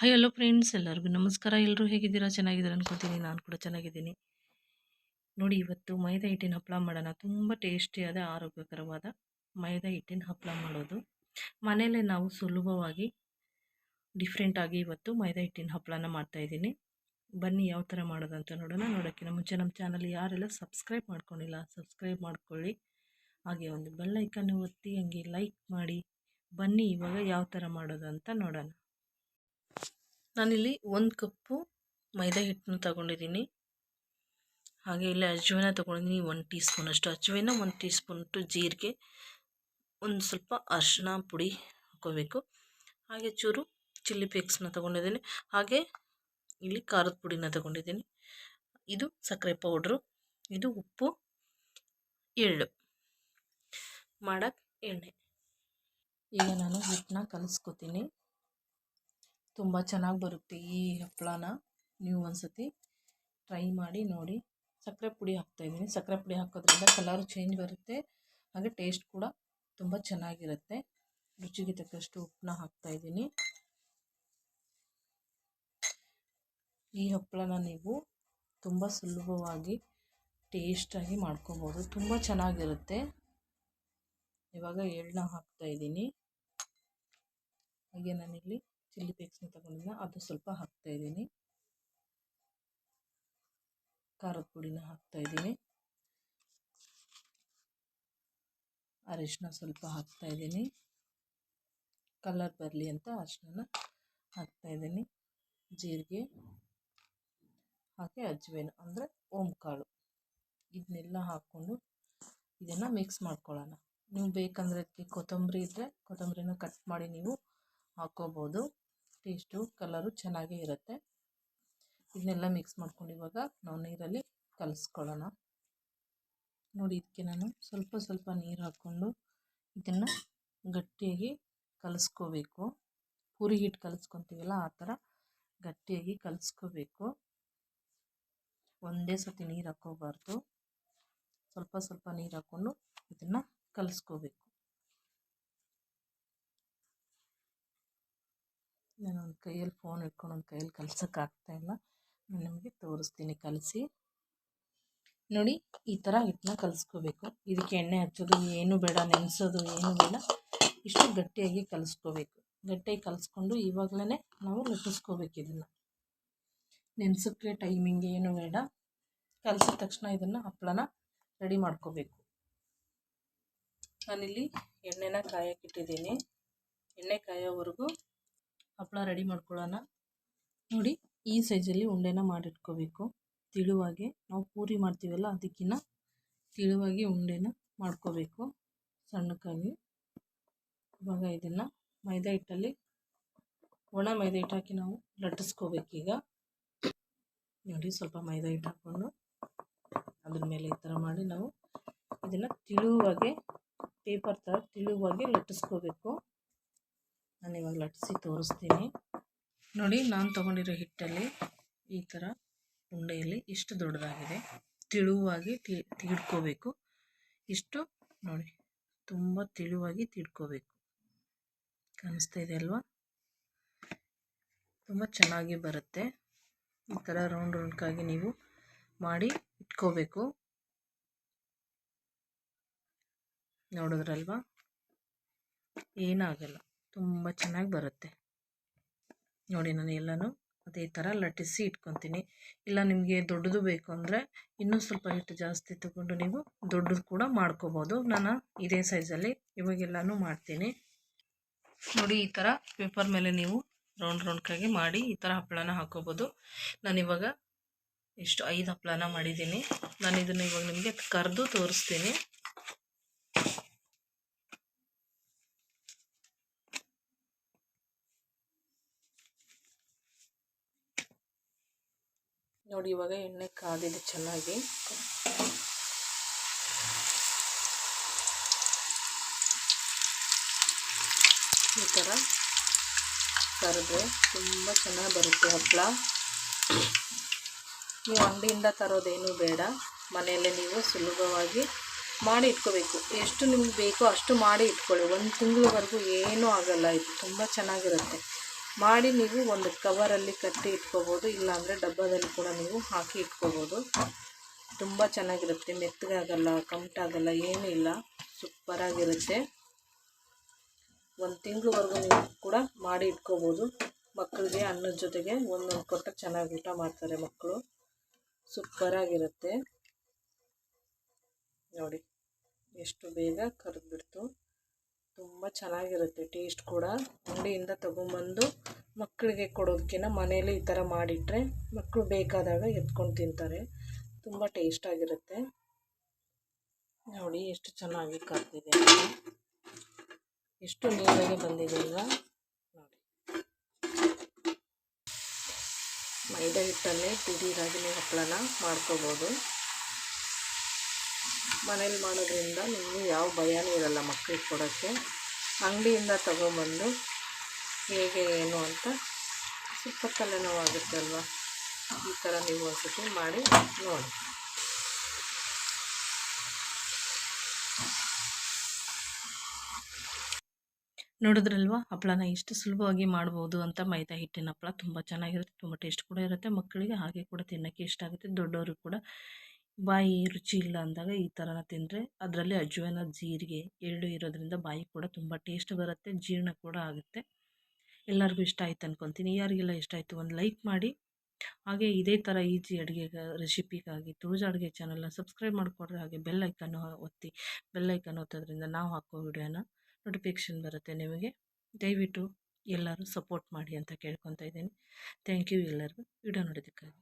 Hi hello friends ಎಲ್ಲರಿಗೂ ನಮಸ್ಕಾರ. ಎಲ್ಲರೂ ಹೇಗಿದ್ದೀರಾ? ಚೆನ್ನಾಗಿದ್ದೀರಾ ಅನ್ಕೋತೀನಿ. ನಾನು ಕೂಡ ಚೆನ್ನಾಗಿದ್ದೀನಿ. ನೋಡಿ, ಇವತ್ತು ಮೈದಾ ಹಿಟ್ಟಿನ ಹಪ್ಪಳ ಮಾಡೋಣ. ತುಂಬ ಟೇಸ್ಟಿಯಾದ ಆರೋಗ್ಯಕರವಾದ ಮೈದಾ ಹಿಟ್ಟಿನ ಹಪ್ಪಳ ಮಾಡೋದು. ಮನೆಯಲ್ಲೇ ನಾವು ಸುಲಭವಾಗಿ ಡಿಫ್ರೆಂಟಾಗಿ ಇವತ್ತು ಮೈದಾ ಹಿಟ್ಟಿನ ಹಪ್ಪಳನ ಮಾಡ್ತಾಯಿದ್ದೀನಿ ಬನ್ನಿ, ಯಾವ ಥರ ಮಾಡೋದಂತ ನೋಡೋಣ. ನೋಡೋಕ್ಕಿಂತ ಮುಂಚೆ ನಮ್ಮ ಚಾನಲ್ ಯಾರೆಲ್ಲ ಸಬ್ಸ್ಕ್ರೈಬ್ ಮಾಡ್ಕೊಂಡಿಲ್ಲ ಸಬ್ಸ್ಕ್ರೈಬ್ ಮಾಡ್ಕೊಳ್ಳಿ. ಹಾಗೆ ಒಂದು ಬೆಲ್ಲೈಕನ್ನು ಒತ್ತಿ, ಹಂಗೆ ಲೈಕ್ ಮಾಡಿ. ಬನ್ನಿ, ಇವಾಗ ಯಾವ ಥರ ಮಾಡೋದು ಅಂತ ನೋಡೋಣ. ನಾನಿಲ್ಲಿ ಒಂದು ಕಪ್ಪು ಮೈದಾ ಹಿಟ್ಟನ್ನು ತಗೊಂಡಿದ್ದೀನಿ. ಹಾಗೆ ಇಲ್ಲಿ ಅಜ್ವೇನ ತೊಗೊಂಡಿದ್ದೀನಿ ಒಂದು ಟೀ ಸ್ಪೂನಷ್ಟು ಅಜ್ವೇನ ಒಂದು ಟೀ ಸ್ಪೂನಷ್ಟು ಜೀರಿಗೆ, ಒಂದು ಸ್ವಲ್ಪ ಅರಿಶಿನ ಪುಡಿ ಹಾಕೋಬೇಕು ಹಾಗೆ ಚೂರು ಚಿಲ್ಲಿ ಫ್ಲೇಕ್ಸ್ನ ತೊಗೊಂಡಿದ್ದೀನಿ. ಹಾಗೆ ಇಲ್ಲಿ ಖಾರದ ಪುಡಿನ ತೊಗೊಂಡಿದ್ದೀನಿ. ಇದು ಸಕ್ಕರೆ ಪೌಡ್ರು, ಇದು ಉಪ್ಪು, ಎಳ್ಳು. ಮಾಡೋಕ್ಕೆ ಎಣ್ಣೆ. ಈಗ ನಾನು ಹಿಟ್ಟನ್ನ ಕಲಿಸ್ಕೊತೀನಿ. ತುಂಬ ಚೆನ್ನಾಗಿ ಬರುತ್ತೆ ಈ ಹಪ್ಪಳನ ನೀವು ಒಂದ್ಸತಿ ಟ್ರೈ ಮಾಡಿ ನೋಡಿ. ಸಕ್ಕರೆ ಪುಡಿ ಹಾಕ್ತಾಯಿದ್ದೀನಿ ಸಕ್ಕರೆ ಪುಡಿ ಹಾಕೋದ್ರಿಂದ ಕಲರ್ ಚೇಂಜ್ ಬರುತ್ತೆ. ಹಾಗೆ ಟೇಸ್ಟ್ ಕೂಡ ತುಂಬ ಚೆನ್ನಾಗಿರುತ್ತೆ. ರುಚಿಗೆ ತಕ್ಕಷ್ಟು ಉಪ್ಪನ್ನ ಹಾಕ್ತಾಯಿದ್ದೀನಿ ಈ ಹಪ್ಪಳನ ನೀವು ತುಂಬ ಸುಲಭವಾಗಿ ಟೇಸ್ಟಾಗಿ ಮಾಡ್ಕೋಬೋದು. ತುಂಬ ಚೆನ್ನಾಗಿರುತ್ತೆ. ಇವಾಗ ಎಳ್ಳನ್ನ ಹಾಕ್ತಾಯಿದ್ದೀನಿ ಹಾಗೆ ನಾನಿಲ್ಲಿ ಚಿಲ್ಲಿ ಫ್ಲೇಕ್ಸ್ನ ತಗೊಂಡಿದ್ದ ಅದು ಸ್ವಲ್ಪ ಹಾಕ್ತಾ ಇದ್ದೀನಿ. ಖಾರದ ಪುಡಿನ ಹಾಕ್ತಾ ಇದ್ದೀನಿ. ಅರಿಶಿನ ಸ್ವಲ್ಪ ಹಾಕ್ತಾ ಇದ್ದೀನಿ. ಕಲರ್ ಬರಲಿ ಅಂತ ಅರಿಶಿನ ಹಾಕ್ತಾಯಿದ್ದೀನಿ ಜೀರಿಗೆ ಹಾಕಿ ಅಜ್ವೇನು ಅಂದರೆ ಕಾಳು ಇದನ್ನೆಲ್ಲ ಹಾಕ್ಕೊಂಡು ಇದನ್ನು ಮಿಕ್ಸ್ ಮಾಡ್ಕೊಳ್ಳೋಣ. ನೀವು ಬೇಕಂದ್ರೆ ಅದಕ್ಕೆ ಕೊತ್ತಂಬರಿ ಇದ್ದರೆ ಕೊತ್ತಂಬರಿನ ಕಟ್ ಮಾಡಿ ನೀವು ಹಾಕ್ಕೋಬೋದು ಟೇಸ್ಟು ಕಲರು ಚೆನ್ನಾಗೇ ಇರುತ್ತೆ. ಇದನ್ನೆಲ್ಲ ಮಿಕ್ಸ್ ಮಾಡ್ಕೊಂಡು ಇವಾಗ ನಾವು ನೀರಲ್ಲಿ ಕಲಿಸ್ಕೊಳ್ಳೋಣ. ನೋಡಿ ಇದಕ್ಕೆ ನಾನು ಸ್ವಲ್ಪ ಸ್ವಲ್ಪ ನೀರು ಹಾಕ್ಕೊಂಡು ಇದನ್ನು ಗಟ್ಟಿಯಾಗಿ ಕಲಿಸ್ಕೋಬೇಕು. ಪೂರಿ ಹಿಟ್ಟು ಕಲಿಸ್ಕೊತೀವಲ್ಲ ಆ ಥರ ಗಟ್ಟಿಯಾಗಿ ಕಲಸ್ಕೋಬೇಕು. ಒಂದೇ ಸತಿ ನೀರು ಹಾಕ್ಕೋಬಾರ್ದು. ಸ್ವಲ್ಪ ಸ್ವಲ್ಪ ನೀರು ಹಾಕ್ಕೊಂಡು ಇದನ್ನು ಕಲಿಸ್ಕೋಬೇಕು. ನಾನು ಒಂದು ಕೈಯಲ್ಲಿ ಫೋನ್ ಇಟ್ಕೊಂಡು ಒಂದು ಕೈಯಲ್ಲಿ ಕಲ್ಸೋಕ್ಕಾಗ್ತಾಯಿಲ್ಲ ನಾನು ನಿಮಗೆ ತೋರಿಸ್ತೀನಿ, ಕಲಸಿ. ನೋಡಿ, ಈ ಥರ ಹಿಟ್ಟನ್ನ ಕಲಿಸ್ಕೋಬೇಕು. ಇದಕ್ಕೆ ಎಣ್ಣೆ ಹಚ್ಚೋದು, ಏನು ಬೇಡ, ನೆನೆಸೋದು, ಏನು ಬೇಡ. ಇಷ್ಟು ಗಟ್ಟಿಯಾಗಿ ಕಲಿಸ್ಕೋಬೇಕು. ಗಟ್ಟಿಯಾಗಿ ಕಲಿಸ್ಕೊಂಡು ಇವಾಗಲೇ ನಾವು ಲಟ್ಟಿಸ್ಕೋಬೇಕು ಇದನ್ನು. ನೆನೆಸೋಕ್ಕೆ ಟೈಮಿಂಗ್ ಏನು ಬೇಡ. ಕಲಸಿದ ತಕ್ಷಣ ಇದನ್ನು ಹಪ್ಪಳನ ರೆಡಿ ಮಾಡ್ಕೋಬೇಕು. ನಾನಿಲ್ಲಿ ಎಣ್ಣೆನ ಕಾಯಕ್ಕಿಟ್ಟಿದ್ದೀನಿ ಎಣ್ಣೆ ಕಾಯೋವರೆಗೂ ಹಪ್ಪಳ ರೆಡಿ ಮಾಡ್ಕೊಳ್ಳೋಣ. ನೋಡಿ, ಈ ಸೈಜಲ್ಲಿ ಉಂಡೆನ ಮಾಡಿಟ್ಕೋಬೇಕು. ತಿಳುವಾಗೆ ನಾವು ಪೂರಿ ಮಾಡ್ತೀವಲ್ಲ ಅದಕ್ಕಿಂತ ತಿಳುವಾಗಿ ಉಂಡೆನ ಮಾಡ್ಕೋಬೇಕು ಸಣ್ಣಕ್ಕಾಗಿ. ಇವಾಗ ಇದನ್ನು ಮೈದಾ ಹಿಟ್ಟಲ್ಲಿ, ಒಣ ಮೈದಾ ಹಿಟ್ಟು ಹಾಕಿ ನಾವು ಲಟ್ಟಿಸ್ಕೋಬೇಕೀಗ ನೋಡಿ, ಸ್ವಲ್ಪ ಮೈದಾ ಹಿಟ್ಟು ಹಾಕ್ಕೊಂಡು ಅದ್ರ ಮೇಲೆ ಈ ಥರ ಮಾಡಿ ನಾವು ಇದನ್ನು ತಿಳುವಾಗೆ, ಪೇಪರ್ ಥರ ತಿಳುವಾಗೆ ಲಟ್ಟಿಸ್ಕೋಬೇಕು. ನಾನು ಇವಾಗ ಲಟ್ಟಿಸಿ ತೋರಿಸ್ತೀನಿ. ನೋಡಿ, ನಾನು ತೊಗೊಂಡಿರೋ ಹಿಟ್ಟಲ್ಲಿ ಈ ಥರ ಉಂಡೆಯಲ್ಲಿ ಇಷ್ಟು ದೊಡ್ಡದಾಗಿದೆ. ತಿಳುವಾಗಿ ತಿಡ್ಕೋಬೇಕು ಇಷ್ಟು ನೋಡಿ, ತುಂಬ ತಿಳುವಾಗಿ ತೀಡ್ಕೋಬೇಕು ಕಾಣಿಸ್ತಾ ಇದೆ ಅಲ್ವಾ? ತುಂಬ ಚೆನ್ನಾಗಿ ಬರುತ್ತೆ. ಈ ಥರ ರೌಂಡ್ ರೌಂಡ್ಗಾಗಿ ನೀವು ಮಾಡಿ ಇಟ್ಕೋಬೇಕು. ನೋಡಿದ್ರಲ್ವಾ? ಏನಾಗಲ್ಲ. ತುಂಬ ಚೆನ್ನಾಗಿ ಬರುತ್ತೆ. ನೋಡಿ ನಾನು ಎಲ್ಲನೂ ಅದೇ ಥರ ಲಟ್ಟಿಸಿ ಇಟ್ಕೊತೀನಿ. ಇಲ್ಲ ನಿಮಗೆ ದೊಡ್ಡದು ಬೇಕು ಅಂದರೆ ಇನ್ನೂ ಸ್ವಲ್ಪ ಹಿಟ್ಟು ಜಾಸ್ತಿ ತಗೊಂಡು ನೀವು ದೊಡ್ಡದು ಕೂಡ ಮಾಡ್ಕೋಬೋದು. ನಾನು ಇದೇ ಸೈಜಲ್ಲಿ ಇವಾಗೆಲ್ಲನೂ ಮಾಡ್ತೀನಿ. ನೋಡಿ ಈ ಥರ ಪೇಪರ್ ಮೇಲೆ ನೀವು ರೌಂಡ್ ರೌಂಡ್ಕಾಗಿ ಮಾಡಿ ಈ ಥರ ಹಪ್ಪಳನ ಹಾಕೋಬೋದು. ನಾನಿವಾಗ ಎಷ್ಟು ಐದು ಹಪ್ಪಳನ ಮಾಡಿದ್ದೀನಿ. ನಾನು ಇದನ್ನು ಇವಾಗ ನಿಮಗೆ ಕರೆದು ತೋರಿಸ್ತೀನಿ. ನೋಡಿ ಇವಾಗ ಎಣ್ಣೆ ಕಾದಿದೆ ಚೆನ್ನಾಗಿ. ಈ ಥರ ಕರೆದ್ರೆ ತುಂಬ ಚೆನ್ನಾಗಿ ಬರುತ್ತೆ ಹಪ್ಪಳ ನೀವು ಅಂಗಡಿಯಿಂದ ತರೋದೇನು ಬೇಡ. ಮನೆಯಲ್ಲೇ ನೀವು ಸುಲಭವಾಗಿ ಮಾಡಿ ಇಟ್ಕೋಬೇಕು. ಎಷ್ಟು ನಿಮ್ಗೆ ಬೇಕೋ ಅಷ್ಟು ಮಾಡಿ ಇಟ್ಕೊಳ್ಳಿ. ಒಂದು ತಿಂಗಳವರೆಗೂ ಏನೂ ಆಗೋಲ್ಲ. ಇದು ತುಂಬ ಚೆನ್ನಾಗಿರುತ್ತೆ. ಮಾಡಿ ನೀವು ಒಂದು ಕವರಲ್ಲಿ ಕಟ್ಟಿ ಇಟ್ಕೋಬೋದು, ಇಲ್ಲಾಂದರೆ ಡಬ್ಬದಲ್ಲಿ ಕೂಡ ನೀವು ಹಾಕಿ ಇಟ್ಕೋಬೋದು. ತುಂಬ ಚೆನ್ನಾಗಿರುತ್ತೆ, ಮೆತ್ತಗಾಗಲ್ಲ ಕಮ್ಟಾಗಲ್ಲ ಏನೂ ಇಲ್ಲ. ಸೂಪರಾಗಿರುತ್ತೆ. ಒಂದು ತಿಂಗಳವರೆಗೂ ನೀವು ಕೂಡ ಮಾಡಿ ಇಟ್ಕೋಬೋದು. ಮಕ್ಕಳಿಗೆ ಅನ್ನದ ಜೊತೆಗೆ ಒಂದೊಂದು ಕೊಟ್ಟರೆ ಚೆನ್ನಾಗಿ ಊಟ ಮಾಡ್ತಾರೆ ಮಕ್ಕಳು. ಸೂಪರಾಗಿರುತ್ತೆ. ನೋಡಿ, ಎಷ್ಟು ಬೇಗ ಕರೆದ್ಬಿಡ್ತು. ತುಂಬ ಚೆನ್ನಾಗಿರುತ್ತೆ ಟೇಸ್ಟ್ ಕೂಡ. ಅಂಗಡಿಯಿಂದ ತೊಗೊಂಬಂದು ಮಕ್ಕಳಿಗೆ ಕೊಡೋದಕ್ಕಿಂತ ಮನೇಲಿ ಈ ಥರ ಮಾಡಿಟ್ರೆ ಮಕ್ಕಳು ಬೇಕಾದಾಗ ಎತ್ಕೊಂಡು ತಿಂತಾರೆ. ತುಂಬ ಟೇಸ್ಟಾಗಿರುತ್ತೆ ನೋಡಿ ಎಷ್ಟು ಚೆನ್ನಾಗಿ ಕರೆದಿದೆ ಎಷ್ಟು ನೀರಾಗಿ ಬಂದಿದೆ ಈಗ. ನೋಡಿ. ಮೈದಾ ಹಿಟ್ಟಲ್ಲೇ ದಿಢೀರಾಗಿ ನೀವು ಹಪ್ಪಳನ ಮಾಡ್ಕೋಬೋದು. ಮನೇಲಿ ಮಾಡೋದ್ರಿಂದ ನಿಮಗೆ ಯಾವ ಭಯನೂ ಇರಲ್ಲ ಮಕ್ಕಳಿಗೆ ಕೊಡೋಕ್ಕೆ. ಅಂಗಡಿಯಿಂದ ತೊಗೊಂಬಂದು ಹೇಗೆ ಏನು ಅಂತ ಸ್ವಲ್ಪ ತಲೆನೋವಾಗುತ್ತೆ ಅಲ್ವಾ ಈ ಥರ ನೀವು ಒಂದ್ಸತಿ ಮಾಡಿ ನೋಡಿ. ನೋಡಿದ್ರಲ್ವ? ಹಪ್ಪಳನ ಎಷ್ಟು ಸುಲಭವಾಗಿ ಮಾಡ್ಬೋದು ಅಂತ ಮೈದಾ ಹಿಟ್ಟಿನ ಹಪ್ಪಳ. ತುಂಬ ಚೆನ್ನಾಗಿರುತ್ತೆ, ತುಂಬ ಟೇಸ್ಟ್ ಕೂಡ ಇರುತ್ತೆ, ಮಕ್ಕಳಿಗೆ ಹಾಗೆ ಕೂಡ ತಿನ್ನೋಕ್ಕೆ ಇಷ್ಟ ಆಗುತ್ತೆ ದೊಡ್ಡವರು ಕೂಡ. ಬಾಯಿ ರುಚಿ ಇಲ್ಲ ಅಂದಾಗ ಈ ಥರನ ತಿಂದರೆ ಅದರಲ್ಲಿ ಅಜ್ವಾನ, ಜೀರಿಗೆ ಎರಡು ಇರೋದ್ರಿಂದ ಬಾಯಿ ಕೂಡ ತುಂಬ ಟೇಸ್ಟ್ ಬರುತ್ತೆ, ಜೀರ್ಣ ಕೂಡ ಆಗುತ್ತೆ. ಎಲ್ಲರಿಗೂ ಇಷ್ಟ ಆಯ್ತು ಅನ್ಕೊತೀನಿ. ಯಾರಿಗೆಲ್ಲ ಇಷ್ಟ ಆಯಿತು ಒಂದು ಲೈಕ್ ಮಾಡಿ. ಹಾಗೆ ಇದೇ ಥರ ಈಜಿ ಅಡುಗೆ ರೆಸಿಪಿಗಾಗಿ ತುಳಜ ಅಡುಗೆ ಚಾನಲ್ನ ಸಬ್ಸ್ಕ್ರೈಬ್ ಮಾಡಿಕೊಡ್ರಿ. ಹಾಗೆ ಬೆಲ್ ಐಕನ್ ಒತ್ತಿ, ಬೆಲ್ ಐಕನ್ ಒತ್ತೋದ್ರಿಂದ ನಾವು ಹಾಕೋ ವಿಡಿಯೋನ ನೋಟಿಫಿಕೇಷನ್ ಬರುತ್ತೆ ನಿಮಗೆ. ದಯವಿಟ್ಟು ಎಲ್ಲರೂ ಸಪೋರ್ಟ್ ಮಾಡಿ ಅಂತ ಕೇಳ್ಕೊತಾ ಇದ್ದೀನಿ. ಥ್ಯಾಂಕ್ ಯು ಎಲ್ಲರಿಗೂ. ವಿಡಿಯೋ ನೋಡೋದಕ್ಕಾಗಿ